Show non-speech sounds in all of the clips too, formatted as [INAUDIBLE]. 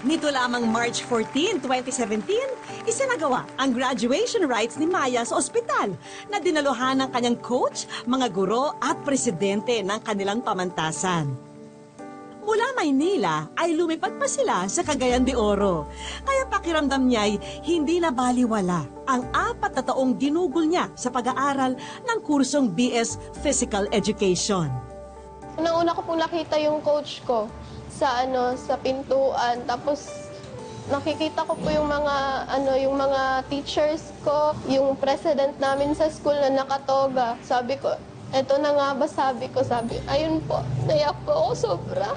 Nito lamang March 14, 2017, isinagawa ang graduation rites ni Maya sa ospital na dinaluhan ng kanyang coach, mga guro at presidente ng kanilang pamantasan. Mula Maynila ay lumipat pa sila sa Cagayan de Oro. Kaya pakiramdam niya'y hindi na baliwala ang apat na taong ginugol niya sa pag-aaral ng kursong BS Physical Education. Unang-una ko pong nakita yung coach ko sa ano sa pintuan tapos nakikita ko po yung mga ano yung mga teachers ko, yung president namin sa school na nakatoga. Sabi ko, eto na nga ba sabi ko, sabi, ayun po, naiyak po ako sobra.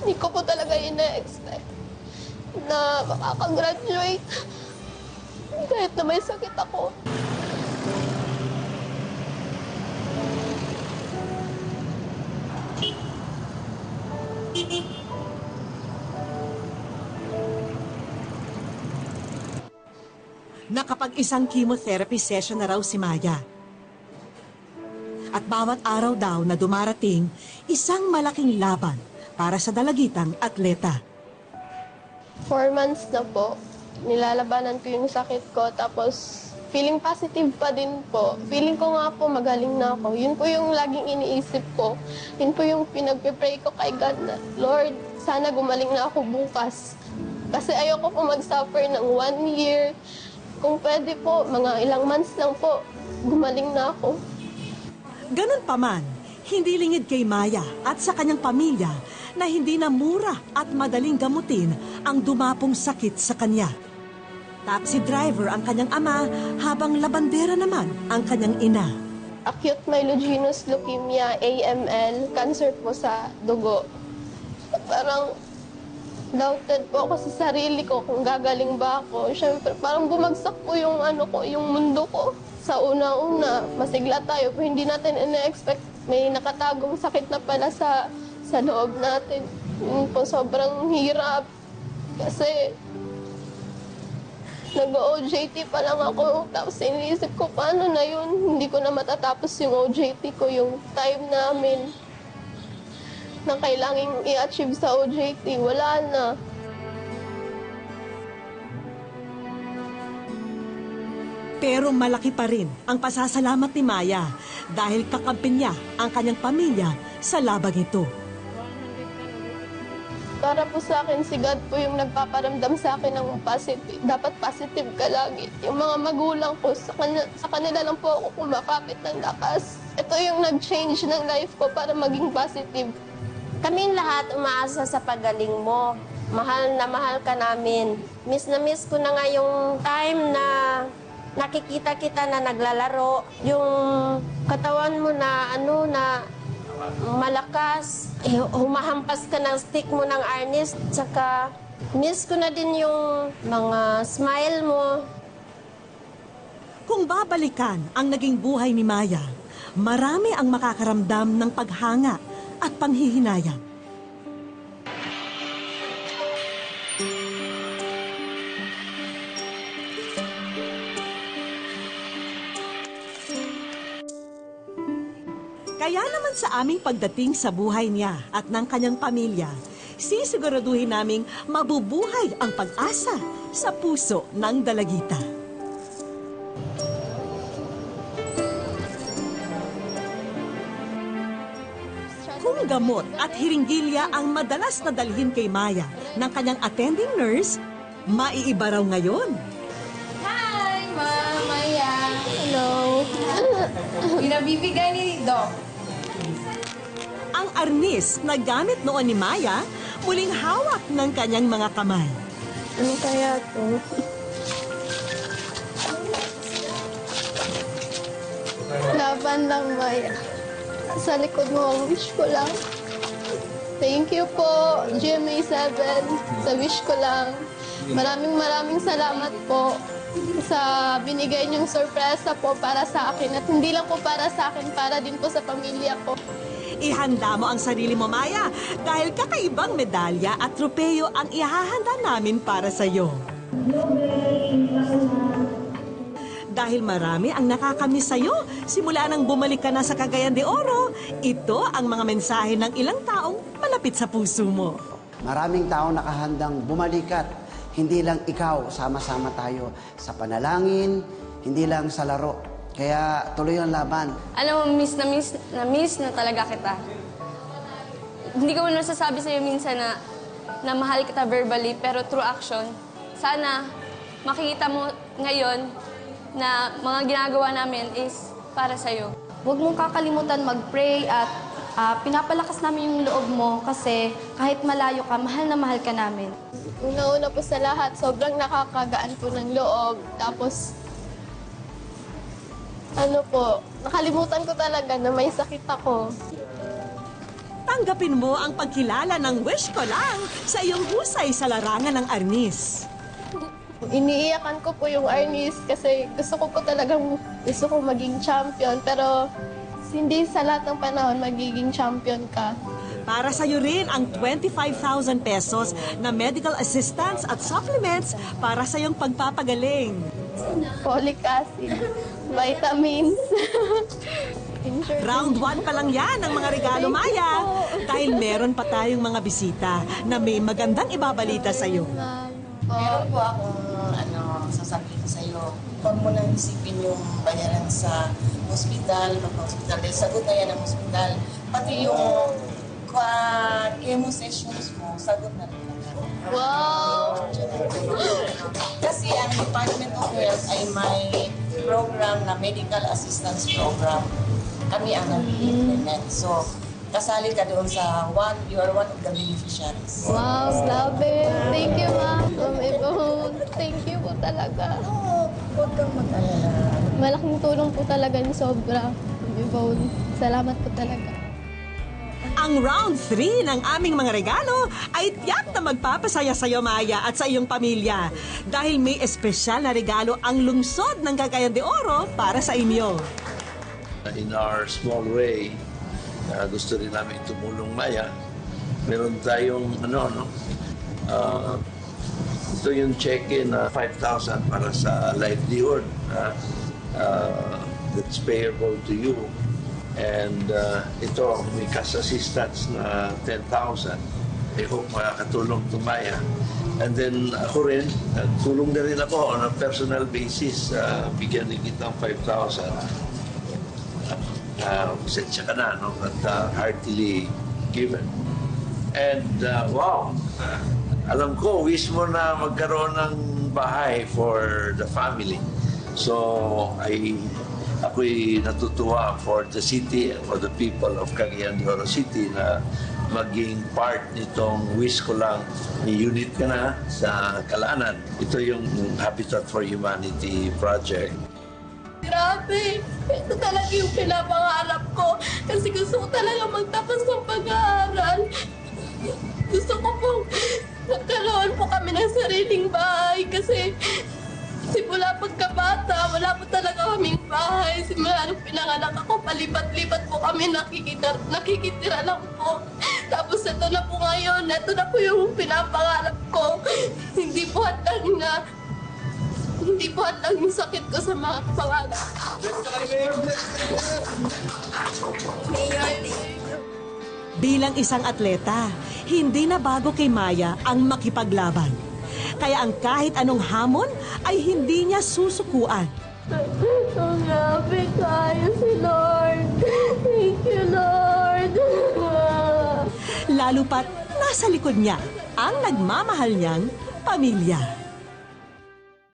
Hindi ko po talaga ina-expect na makakagraduate. Kahit na may sakit ako. Nakapag-isang chemotherapy session na raw si Maya. At bawat araw daw na dumarating, isang malaking laban para sa dalagitang atleta. Four months na po, nilalabanan ko yung sakit ko. Tapos, feeling positive pa din po. Feeling ko nga po magaling na ako. Yun po yung laging iniisip ko. Yun po yung pinagpipray ko kay God na, Lord, sana gumaling na ako bukas. Kasi ayoko po mag-suffer ng one year. Kung pwede po, mga ilang months lang po, gumaling na ako. Ganun pa man, hindi lingid kay Maya at sa kanyang pamilya na hindi na mura at madaling gamutin ang dumapong sakit sa kanya. Taxi driver ang kanyang ama habang labandera naman ang kanyang ina. acute myelogenous leukemia, AML, cancer po sa dugo. Parang doubted po ako sa sarili ko kung gagaling ba ako. Siyempre, parang bumagsak po yung ano ko, yung mundo ko. Sa una-una, masigla tayo, pero hindi natin ina-expect may nakatagong sakit na pala sa sa loob natin. Yun po, sobrang hirap. Kasi Nag-OJT pa lang ako. Tapos iniisip ko, paano na yun? Hindi ko na matatapos yung OJT ko, yung time namin na kailangang i-achieve sa OJT. Wala na. Pero malaki pa rin ang pasasalamat ni Maya dahil kakampi niya ang kanyang pamilya sa labag ito. Para po sa akin, si God po yung nagpaparamdam sa akin ng positive. Dapat positive ka lagi. Yung mga magulang ko, sa, kanila, sa kanila lang po ako kumakapit ng lakas. Ito yung nag-change ng life ko para maging positive. Kaming lahat umaasa sa pagaling mo. Mahal na mahal ka namin. Miss na miss ko na nga yung time na nakikita kita na naglalaro. Yung katawan mo na ano na malakas. Eh, humahampas ka ng stick mo ng arnis. Tsaka miss ko na din yung mga smile mo. Kung babalikan ang naging buhay ni Maya, marami ang makakaramdam ng paghanga at panghihinayang. Kaya naman sa aming pagdating sa buhay niya at ng kanyang pamilya, sisiguraduhin naming mabubuhay ang pag-asa sa puso ng dalagita. Kung gamot at hiringgilya ang madalas na dalhin kay Maya ng kanyang attending nurse, maiiba raw ngayon. Hi, Ma'am Maya. Hello. [CLEARS THROAT] Pinabibigay ni Doc. Ang arnis na gamit noon ni Maya, muling hawak ng kanyang mga kamay. Ano kaya to? Laban lang, Maya. Sa likod mo ang wish ko lang. Thank you po, GMA7, sa wish ko lang. Maraming maraming salamat po sa binigay niyong sorpresa po para sa akin. At hindi lang po para sa akin, para din po sa pamilya ko. Ihanda mo ang sarili mo, Maya, dahil kakaibang medalya at tropeyo ang ihahanda namin para sa iyo. Dahil marami ang nakakamiss sa'yo simula nang bumalik ka na sa Cagayan de Oro, ito ang mga mensahe ng ilang taong malapit sa puso mo. Maraming tao nakahandang bumalikat. Hindi lang ikaw, sama-sama tayo sa panalangin, hindi lang sa laro. Kaya tuloy ang laban. Alam mo, miss na miss na miss na talaga kita. Hindi ko man masasabi sa'yo minsan na, na mahal kita verbally, pero through action, sana makikita mo ngayon na mga ginagawa namin is para sa'yo. Huwag mong kakalimutan mag-pray at ah, pinapalakas namin yung loob mo kasi kahit malayo ka, mahal na mahal ka namin. Una-una po sa lahat, sobrang nakakagaan po ng loob. Tapos, ano po, nakalimutan ko talaga na may sakit ako. Tanggapin mo ang pagkilala ng wish ko lang sa iyong husay sa larangan ng arnis. Iniiyakan ko po yung Arnis kasi gusto ko po talagang gusto ko maging champion. Pero hindi sa lahat ng panahon magiging champion ka. Para sa iyo rin ang 25,000 pesos na medical assistance at supplements para sa iyong pagpapagaling. Folic acid, vitamins. [LAUGHS] Round 1 pa lang yan ang mga regalo, Maya. Dahil meron pa tayong mga bisita na may magandang ibabalita sa iyo. Meron po ano, sasabihin sa iyo. Huwag mo nang isipin yung bayaran sa hospital, pag-hospital. Dahil sagot na yan ng hospital. Pati yung uh, chemo sessions mo, sagot na rin. Wow! Kasi ang Department of Health ay may program na medical assistance program. Kami ang nag-implement. So, kasali ka doon sa one, you are one of the beneficiaries. Wow, love it. Thank you, ma'am. Ma'am Yvonne. Po talaga. Oo, huwag kang mag-alala. Malaking tulong po talaga ni Sobra. Yvonne. Salamat po talaga. Ang round 3 ng aming mga regalo ay tiyak na magpapasaya sa iyo, Maya, at sa iyong pamilya. Dahil may espesyal na regalo ang lungsod ng Cagayan de Oro para sa inyo. in our small way, uh, gusto rin namin tumulong Maya. Meron tayong ano, no? Uh, ito yung check-in na 5,000 para sa livelihood uh, uh, that's payable to you. And uh, ito, may cash assistance na 10,000. I hope makakatulong to Maya. And then ako rin, tulong na rin ako on a personal basis. Uh, bigyan din kitang 5,000 uh, pasensya ka na, no? But uh, heartily given. And uh, wow, uh, alam ko, wish mo na magkaroon ng bahay for the family. So, I, ako'y natutuwa for the city for the people of Cagayan de Oro City na maging part nitong wish ko lang may unit ka na sa Kalanan. Ito yung Habitat for Humanity project. Grabe! Ito talaga yung pinapangarap ko. Kasi gusto ko talaga magtapos ng pag-aaral. Ng sariling bahay kasi simula pagkabata, wala po talaga kaming bahay. Simula nung pinanganak ako, palipat-lipat po kami nakikita, nakikitira lang po. Tapos ito na po ngayon, ito na po yung pinapangarap ko. Hindi po hatang na hindi po hatang yung sakit ko sa mga pangarap. Bilang isang atleta, hindi na bago kay Maya ang makipaglaban. Kaya ang kahit anong hamon ay hindi niya susukuan. Ang grabe kaya si Lord. Thank you, Lord. Lalo pat nasa likod niya ang nagmamahal niyang pamilya.